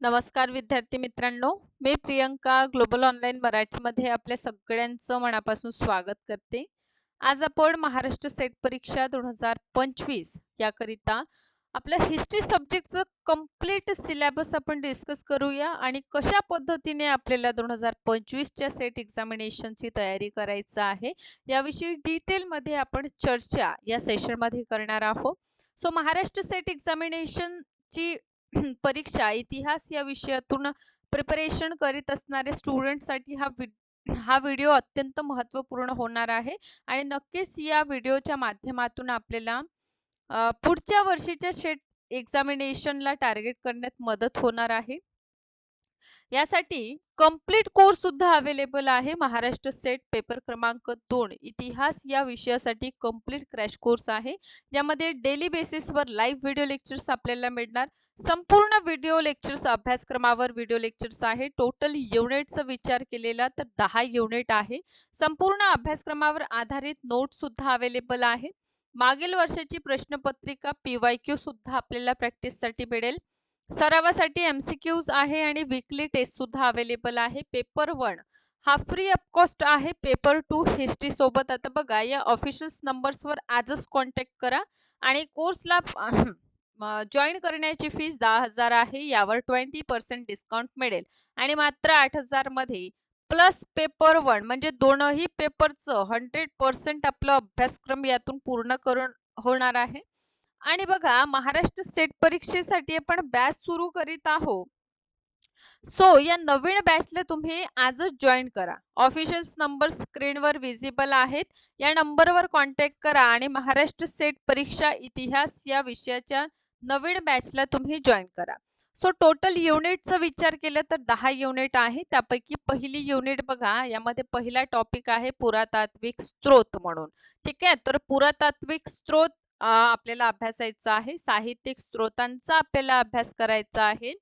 नमस्कार विद्यार्थी मित्रांनो. मी प्रियंका ग्लोबल ऑनलाईन मराठीमध्ये आपल्या सगळ्यांचं मनापासून स्वागत करते. आज आपण महाराष्ट्र सेट परीक्षा दोन हजार पंचवीस याकरिता आपल्या हिस्ट्री सब्जेक्टचं कंप्लीट सिलेबस आपण डिस्कस करूया आणि कशा पद्धतीने आपल्याला दोन हजार पंचवीसच्या सेट एक्झामिनेशनची तयारी करायचं आहे याविषयी डिटेलमध्ये आपण चर्चा या सेशनमध्ये करणार आहोत. सो महाराष्ट्र सेट एक्झामिनेशनची परीक्षा इतिहास या विषयातून प्रिपरेशन करीत असणारे स्टुडंटसाठी हा हा व्हिडिओ अत्यंत महत्त्वपूर्ण होणार आहे. आणि नक्कीच या व्हिडिओच्या माध्यमातून आपल्याला पुढच्या वर्षीच्या शेट एक्झामिनेशनला टार्गेट करण्यात मदत होणार आहे. यासाठी कंप्लीट कोर्स सुद्धा अवेलेबल आहे. महाराष्ट्र सेट पेपर क्रमांक दोन इतिहास या विषयासाठी कंप्लीट क्रॅश कोर्स आहे. ज्यामध्ये डेली बेसिसवर लाईव्ह व्हिडिओ लेक्चर्स आपल्याला मिळणार. संपूर्ण व्हिडिओ लेक्चर्स अभ्यासक्रमावर व्हिडिओ लेक्चर्स आहे. टोटल युनिटचा विचार केलेला तर दहा युनिट आहे. संपूर्ण अभ्यासक्रमावर आधारित नोट सुद्धा अवेलेबल आहे. मागील वर्षाची प्रश्नपत्रिका पी वाय क्यू सुद्धा आपल्याला प्रॅक्टिससाठी मिळेल. सरावासाठी एमसीक्यूज आहे आणि वीकली टेस्ट सुद्धा अवेलेबल आहे. पेपर वन हा फ्री ऑफकॉस्ट आहे. पेपर टू हिस्ट्री सोबत. आता बघा या ऑफिशियल नंबर्सवर आजच कॉन्टॅक्ट करा. आणि कोर्सला जॉईन करण्याची फीस दहा हजार आहे. यावर ट्वेंटी पर्सेंट डिस्काउंट मिळेल. आणि मात्र आठ हजारमध्ये प्लस पेपर वन म्हणजे दोनही पेपरचं हंड्रेड पर्सेंट आपलं अभ्यासक्रम यातून पूर्ण करून होणार आहे. आणि बघा महाराष्ट्र स्टेट परीक्षेसाठी आपण बॅच सुरू करीत आहोत. सो या नवीन बॅचला तुम्ही आजच जॉईन करा. ऑफिशियल नंबर स्क्रीनवर विजिबल आहेत. या नंबरवर कॉन्टॅक्ट करा आणि महाराष्ट्र सेट परीक्षा इतिहास या विषयाच्या नवीन बॅचला तुम्ही जॉईन करा. सो टोटल युनिटचा विचार केला तर दहा युनिट आहे. त्यापैकी पहिली युनिट बघा यामध्ये पहिला टॉपिक आहे पुरातात्विक स्त्रोत म्हणून. ठीक आहे? तर पुरातात्विक स्त्रोत आपल्याला अभ्यासायचा आहे साहित्यिक स्त्रोतांचा आपल्याला अभ्यास करायचा आहे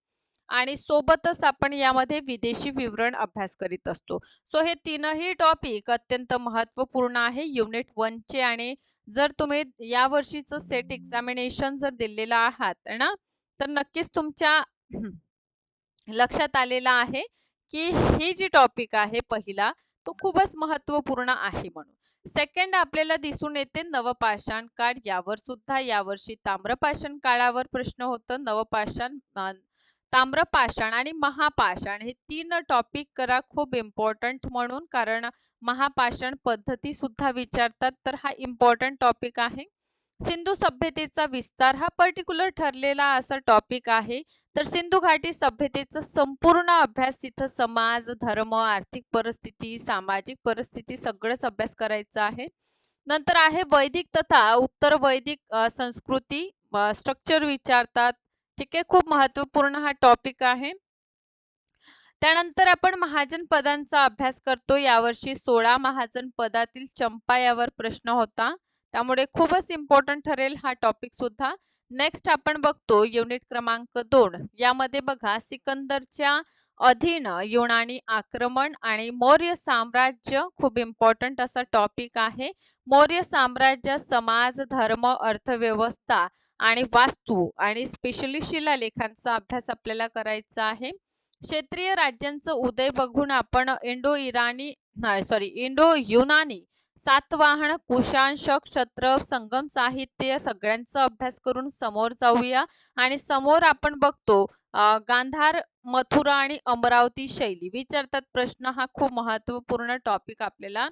आणि सोबतच आपण यामध्ये विदेशी विवरण अभ्यास करीत असतो. सो हे तीनही टॉपिक अत्यंत महत्त्वपूर्ण आहे. युनिट वनचे आणि जर तुम्ही या वर्षीचं सेट एक्झामिनेशन जर दिलेलं आहात ना? तर नक्कीच तुमच्या लक्षात आलेला आहे की ही जी टॉपिक आहे पहिला तो खूपच महत्त्वपूर्ण आहे म्हणून. सेकंड आपल्याला दिसून येते नवपाषाण काळ. यावर सुद्धा यावर्षी ताम्रपाषाण काळावर प्रश्न होतं. नवपाषाण ताम्रपाषाण आणि महापाषाण हे तीन टॉपिक करा खूप इम्पॉर्टंट म्हणून. कारण महापाषाण पद्धती सुद्धा विचारतात. तर हा इम्पॉर्टंट टॉपिक आहे. सिंधू सभ्यतेचा विस्तार हा पर्टिक्युलर ठरलेला असा टॉपिक आहे. तर सिंधू घाटी सभ्यतेचा संपूर्ण अभ्यास तिथं समाज धर्म आर्थिक परिस्थिती सामाजिक परिस्थिती सगळंच अभ्यास करायचा आहे. नंतर आहे वैदिक तथा उत्तर वैदिक संस्कृती स्ट्रक्चर विचारतात. ठीक आहे खूप महत्त्वपूर्ण हा टॉपिक आहे. त्यानंतर आपण महाजन पदांचा अभ्यास करतो. यावर्षी सोळा महाजन पदातील चंपा यावर प्रश्न होता. त्यामुळे खूपच इम्पॉर्टंट ठरेल हा टॉपिक सुद्धा. नेक्स्ट आपण बघतो युनिट क्रमांक दोन. यामध्ये बघा सिकंदरच्या अधीन युनानी आक्रमण आणि मौर्य साम्राज्य खूप इम्पॉर्टंट असा टॉपिक आहे. मौर्य साम्राज्य समाज धर्म अर्थव्यवस्था आणि वास्तू आणि स्पेशली शिलालेखांचा अभ्यास आपल्याला करायचा आहे. क्षेत्रीय राज्यांचं उदय बघून आपण इंडो इराणी सॉरी इंडो युनानी सातवाहन कुशांश क्षत्र संगम साहित्य सगळ्यांचा अभ्यास करून समोर जाऊया. आणि समोर आपण बघतो गांधार मथुरा आणि अमरावती शैली. विचारतात प्रश्न हा खूप महत्त्वपूर्ण टॉपिक आपल्याला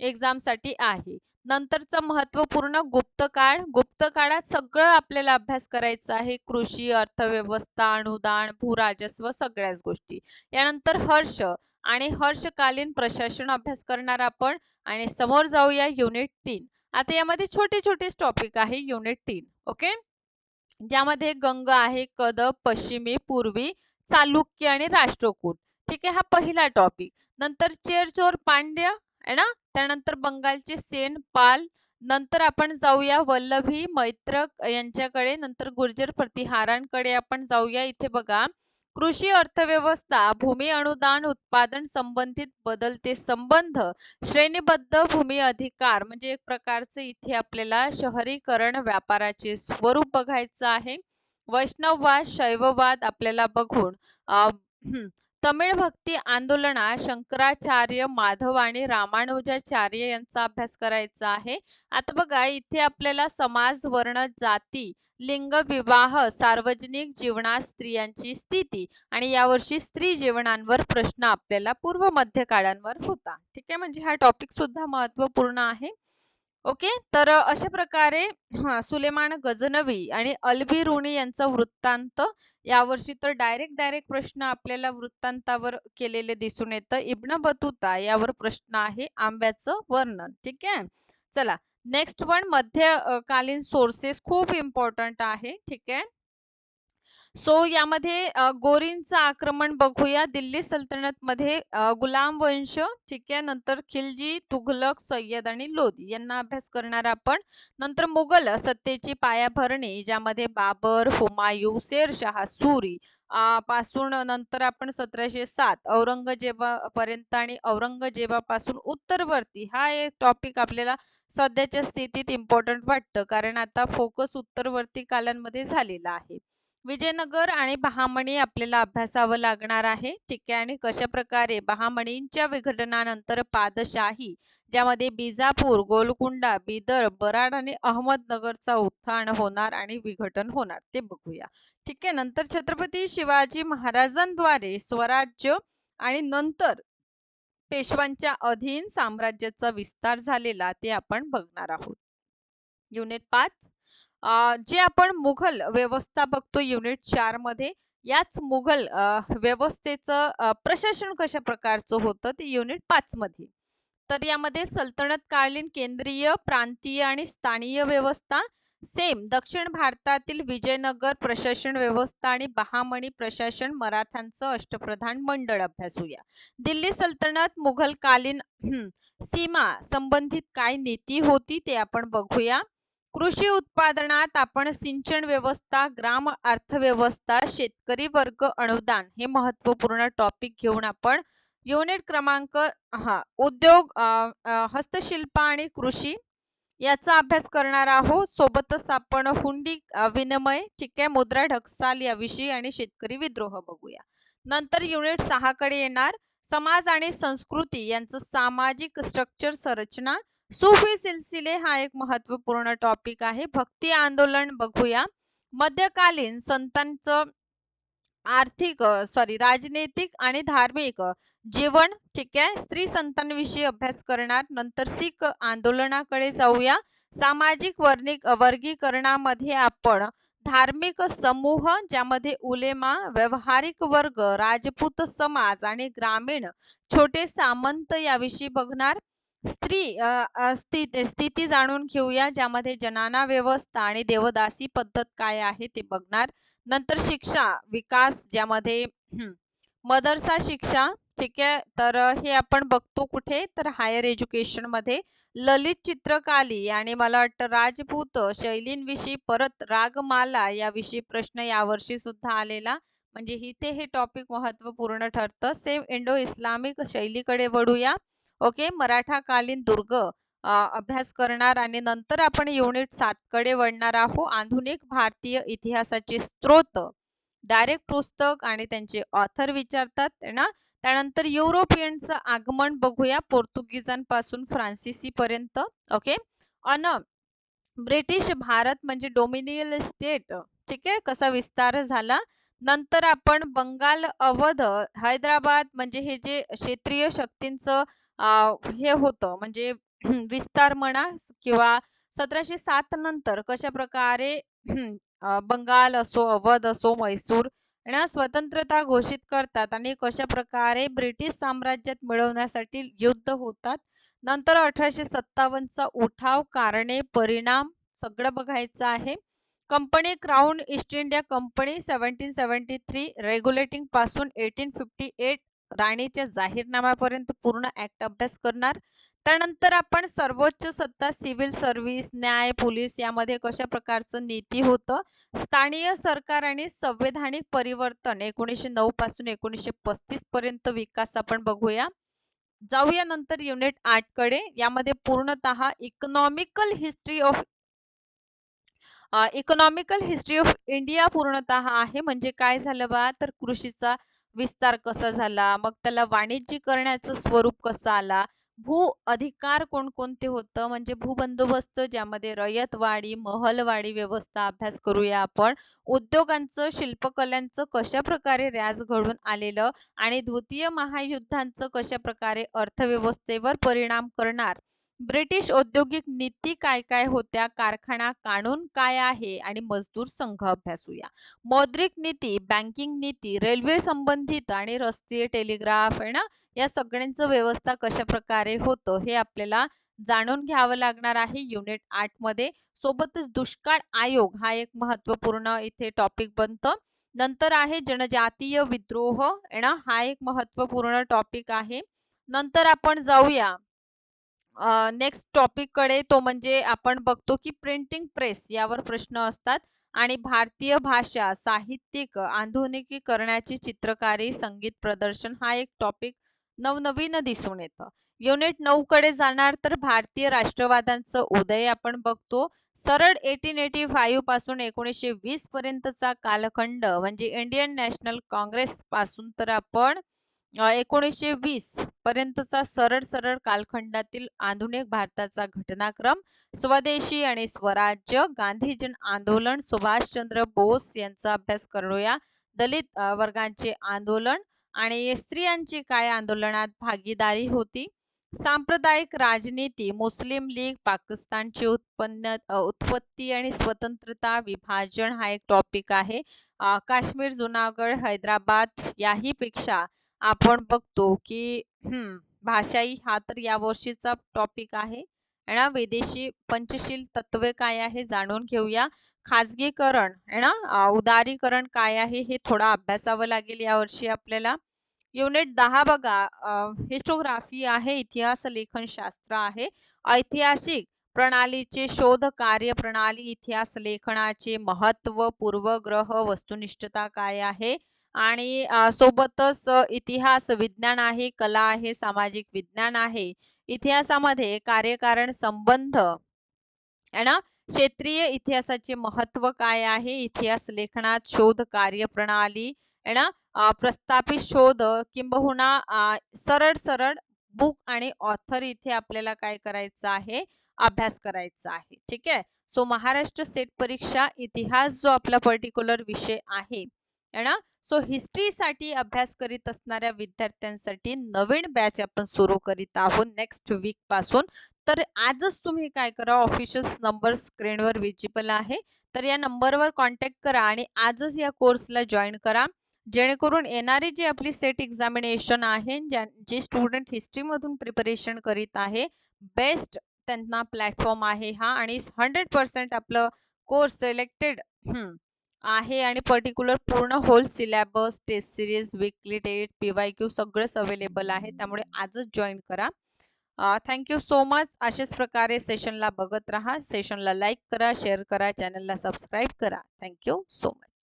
एक्झामसाठी आहे. नंतरचा महत्त्वपूर्ण गुप्त काळ. गुप्त काळात सगळं आपल्याला अभ्यास करायचा आहे. कृषी अर्थव्यवस्था अनुदान भूराजस्व सगळ्याच गोष्टी. यानंतर हर्ष. आणि हर्षकालीन प्रशासन अभ्यास करणार आपण. आणि समोर जाऊया युनिट तीन. आता यामध्ये छोटे छोटे टॉपिक आहे युनिट तीन. ओके ज्यामध्ये गंग आहे कदब पश्चिमी पूर्वी चालुक्य आणि राष्ट्रकूट. ठीक आहे? हा पहिला टॉपिक नंतर चेरचोर पांड्य आहे ना? त्यानंतर बंगालचे सेन पाल. नंतर आपण जाऊया वल्लभी मैत्रक यांच्याकडे. नंतर गुर्जर प्रतिहारांकडे आपण जाऊया. इथे बघा. कृषी अर्थव्यवस्था भूमी अनुदान उत्पादन संबंधित बदलते संबंध श्रेणीबद्ध भूमी अधिकार म्हणजे एक प्रकारचे इथे आपल्याला शहरीकरण व्यापाराचे स्वरूप बघायचं आहे. वैष्णववाद शैववाद आपल्याला बघून तमिळ भक्ती आंदोलनात शंकराचार्य माधव आणि रामानुजाचार्य यांचा अभ्यास करायचा आहे. आता बघा इथे आपल्याला समाज वर्ण जाती लिंग विवाह सार्वजनिक जीवनात स्त्रियांची स्थिती आणि यावर्षी स्त्री जीवनांवर प्रश्न आपल्याला पूर्व मध्य काळांवर होता. ठीक आहे म्हणजे हा टॉपिक सुद्धा महत्त्वपूर्ण आहे. ओके? तर अशा प्रकारे हां सुलेमान गजनवी आणि अल्बी रुणी यांचा वृत्तांत यावर्षी तर डायरेक्ट डायरेक्ट प्रश्न आपल्याला वृत्तांतावर केलेले दिसून येतं. इब्न बतुता यावर प्रश्न आहे आंब्याचं वर्णन. ठीक आहे? चला नेक्स्ट वन मध्यकालीन सोर्सेस खूप इम्पॉर्टंट आहे. ठीक आहे? सो यामध्ये गोरींचं आक्रमण बघूया. दिल्ली सल्तनत मध्ये गुलाम वंश ठीक आहे नंतर खिलजी तुघलक सय्यद आणि लोधी यांना अभ्यास करणार आपण. नंतर मुघल सत्तेची पायाभरणी ज्यामध्ये बाबर हुमायू शेरशाह सुरी पासून नंतर आपण सतराशे सात औरंगजेबापर्यंत आणि औरंगजेबापासून उत्तरवर्ती. हा एक टॉपिक आपल्याला सध्याच्या स्थितीत इम्पॉर्टंट वाटतं. कारण आता फोकस उत्तरवर्ती कालांमध्ये झालेला आहे. विजयनगर आणि बहामणी आपल्याला अभ्यासावं लागणार आहे. ठीक आहे. आणि कशा प्रकारे बहामणींच्या विघटनानंतर पादशाही ज्यामध्ये बिजापूर गोलकुंडा बिदर बराड आणि अहमदनगरचा उत्थान होणार आणि विघटन होणार ते बघूया. ठीक आहे. नंतर छत्रपती शिवाजी महाराजांद्वारे स्वराज्य आणि नंतर पेशवांच्या अधीन साम्राज्याचा विस्तार झालेला ते आपण बघणार आहोत. युनिट पाच. जे आपण मुघल व्यवस्था बघतो युनिट चारमध्ये याच मुघल व्यवस्थेचं प्रशासन कशा प्रकारचं होतं ते युनिट पाच मध्ये. तर यामध्ये सल्तनत कालीन केंद्रीय प्रांतीय आणि स्थानीय व्यवस्था सेम दक्षिण भारतातील विजयनगर प्रशासन व्यवस्था आणि बहामणी प्रशासन मराठ्यांचं अष्टप्रधान मंडळ अभ्यासूया. दिल्ली सल्तनत मुघलकालीन सीमा संबंधित काय नीती होती ते आपण बघूया. कृषी उत्पादनात आपण सिंचन व्यवस्था ग्राम अर्थव्यवस्था शेतकरी वर्ग अनुदान हे महत्त्वपूर्ण टॉपिक घेऊन आपण युनिट क्रमांक हा उद्योग हस्तशिल्प आणि कृषी याचा अभ्यास करणार आहोत. सोबतच आपण हुंडी विनिमय ठीक आहे मुद्रा ढकसाल याविषयी आणि शेतकरी विद्रोह बघूया. नंतर युनिट सहाकडे येणार. समाज आणि संस्कृती यांचं सामाजिक स्ट्रक्चर संरचना सुफी सिलसिले हा एक महत्त्वपूर्ण टॉपिक आहे. भक्ती आंदोलन बघूया. मध्यकालीन संतांचं आर्थिक सॉरी राजनैतिक आणि धार्मिक जीवन ठीक आहे? स्त्री संतांविषयी अभ्यास करणार. नंतर सिख आंदोलनाकडे जाऊया. सामाजिक वर्णिक वर्गीकरणामध्ये आपण धार्मिक समूह ज्यामध्ये उलेमा व्यवहारिक वर्ग राजपूत समाज आणि ग्रामीण छोटे सामंत याविषयी बघणार. स्त्री स्थिती जाणून घेऊया ज्यामध्ये जनाना व्यवस्था आणि देवदासी पद्धत काय आहे ते बघणार. नंतर शिक्षा विकास ज्यामध्ये मदरसा शिक्षा ठीक आहे? तर हे आपण बघतो कुठे? तर हायर एज्युकेशनमध्ये ललित चित्रकाली आणि मला वाटतं राजपूत शैलींविषयी परत रागमाला याविषयी प्रश्न यावर्षी सुद्धा आलेला. म्हणजे इथे हे टॉपिक महत्त्वपूर्ण ठरतं. सेम इंडो इस्लामिक शैलीकडे वळूया. ओके? मराठा कालीन दुर्ग अभ्यास करणार आणि नंतर आपण युनिट सात कडे वळणार आहोत. आधुनिक भारतीय इतिहासाचे स्त्रोत डायरेक्ट पुस्तक आणि त्यांचे ऑथर विचारतात ना? त्यानंतर युरोपियनचं आगमन बघूया पोर्तुगीजांपासून फ्रान्सिसी पर्यंत ओके? अन ब्रिटिश भारत म्हणजे डोमिनियल स्टेट ठीक आहे? कसा विस्तार झाला? नंतर आपण बंगाल अवध हैदराबाद म्हणजे हे जे क्षेत्रीय शक्तींचं हे होतं. म्हणजे विस्तार म्हणा किंवा सतराशे सात नंतर कशा प्रकारे बंगाल असो अवध असो मैसूर यांना स्वतंत्रता घोषित करतात आणि कशा प्रकारे ब्रिटिश साम्राज्यात मिळवण्यासाठी युद्ध होतात. नंतर अठराशे सत्तावन्नचा उठाव कारणे परिणाम सगळं बघायचं आहे. Company crown East India Company seventeen seventy three रेग्युलेटिंगपासून eighteen fifty eight राणीच्या जाहीरनाम्यापर्यंत पूर्ण ऍक्ट अभ्यास करणार. त्यानंतर आपण सर्वोच्च सत्ता सिव्हिल सर्व्हिस न्याय पोलीस यामध्ये कशा प्रकारचं नीती होतं? स्थानीय सरकार आणि संवैधानिक परिवर्तन एकोणीसशे नऊ पासून एकोणीसशे पस्तीस पर्यंत विकास आपण बघूया. जाऊया नंतर युनिट आठकडे. यामध्ये पूर्णतः economical history of economical history of India पूर्णतः आहे. म्हणजे काय झालं बा? तर कृषीचा विस्तार कसा झाला? मग त्याला वाणिज्यीकरणाचं स्वरूप कसं आला? भू अधिकार कोणकोणते होतं? म्हणजे भू बंदोबस्त ज्यामध्ये रयतवाडी महलवाडी व्यवस्था अभ्यास करूया आपण. उद्योगांचं शिल्पकलांचं कशा प्रकारे रॅज घडून आलेलं? आणि द्वितीय महायुद्धांचं कशा प्रकारे अर्थव्यवस्थेवर परिणाम करणार? ब्रिटिश औद्योगिक नीती काय काय होत्या? कारखाना कानून काय आहे? आणि मजदूर संघ अभ्यासूया. मौद्रिक नीती बँकिंग नीती रेल्वे संबंधित आणि रस्ते टेलिग्राफ आहे ना? या सगळ्यांचं व्यवस्था कशा प्रकारे होतं? हे आपल्याला जाणून घ्यावं लागणार आहे युनिट आठमध्ये. सोबतच दुष्काळ आयोग हा एक महत्त्वपूर्ण इथे टॉपिक बनतं. नंतर आहे जनजातीय विद्रोह ना? हा एक महत्त्वपूर्ण टॉपिक आहे. नंतर आपण जाऊया. नेक्स्ट टॉपिककडे तो म्हणजे आपण बघतो की प्रिंटिंग प्रेस यावर प्रश्न असतात आणि भारतीय भाषा साहित्यिक आधुनिकीकरणाची चित्रकारी संगीत प्रदर्शन हा एक टॉपिक नवनवीन दिसून येतं. युनिट नऊ कडे जाणार तर भारतीय राष्ट्रवादांचं उदय आपण बघतो. सरळ एटीन एटी फाईव्हपासून एकोणीसशे वीस पर्यंतचा कालखंड म्हणजे इंडियन नॅशनल काँग्रेस पासून तर आपण एकोणीसशे वीस पर्यंतचा सरळ सरळ कालखंडातील आधुनिक भारताचा घटनाक्रम स्वदेशी आणि स्वराज्य गांधीजन आंदोलन सुभाषचंद्र बोस यांचा अभ्यास करूया. दलित वर्गांचे आंदोलन आणि स्त्रियांची काय आंदोलनात भागीदारी होती? सांप्रदायिक राजनीती मुस्लिम लीग पाकिस्तानची उत्पन्न उत्पत्ती आणि स्वतंत्रता विभाजन हा एक टॉपिक आहे. काश्मीर जुनागड हैदराबाद याही पेक्षा आपण बघतो की भाषाई हा तर यावर्षीचा टॉपिक आहे. ना विदेशी पंचशील तत्वे काय आहे जाणून घेऊया. खाजगीकरण आहे ना उदारीकरण काय आहे हे थोडा अभ्यासावं लागेल या वर्षी आपल्याला. युनिट दहा बघा हिस्टोग्राफी आहे इतिहास लेखन शास्त्र आहे. ऐतिहासिक प्रणालीचे शोध कार्य प्रणाली इतिहास लेखनाचे महत्त्व पूर्वग्रह वस्तुनिष्ठता काय आहे? आणि सोबतच इतिहास विज्ञान आहे कला आहे सामाजिक विज्ञान आहे. इतिहासामध्ये कार्यकारण संबंध आहे ना? क्षेत्रीय इतिहासाचे महत्त्व काय आहे? इतिहास लेखनात शोध कार्यप्रणाली आहे ना? प्रस्थापित शोध किंबहुना सरळ सरळ बुक आणि ऑथर इथे आपल्याला काय करायचं आहे? अभ्यास करायचा आहे. ठीक आहे? सो महाराष्ट्र सेट परीक्षा इतिहास जो आपला पर्टिक्युलर विषय आहे ना? सो हिस्ट्रीसाठी अभ्यास करीत असणाऱ्या विद्यार्थ्यांसाठी नवीन बॅच आपण सुरू करीत आहोत नेक्स्ट वीकपासून. तर आजच तुम्ही काय करा? ऑफिशियल नंबर स्क्रीनवर विजिबल आहे. तर या नंबरवर कॉन्टॅक्ट करा आणि आजच या कोर्सला जॉईन करा. जेणेकरून येणारी जी आपली सेट एक्झामिनेशन आहे ज्या जे स्टुडंट हिस्ट्रीमधून प्रिपरेशन करीत आहे बेस्ट त्यांना प्लॅटफॉर्म आहे हा आणि हंड्रेड पर्सेंट आपलं कोर्स सिलेक्टेड आहे आणि पर्टिक्युलर पूर्ण whole syllabus test series weekly date P Y Q सगळंच अवेलेबल आहे. त्यामुळे आजच जॉईन करा. थँक्यू सो मच अशाच प्रकारे सेशनला बघत राहा. सेशनला लाईक करा शेअर करा चॅनलला सबस्क्राईब करा. Thank you so much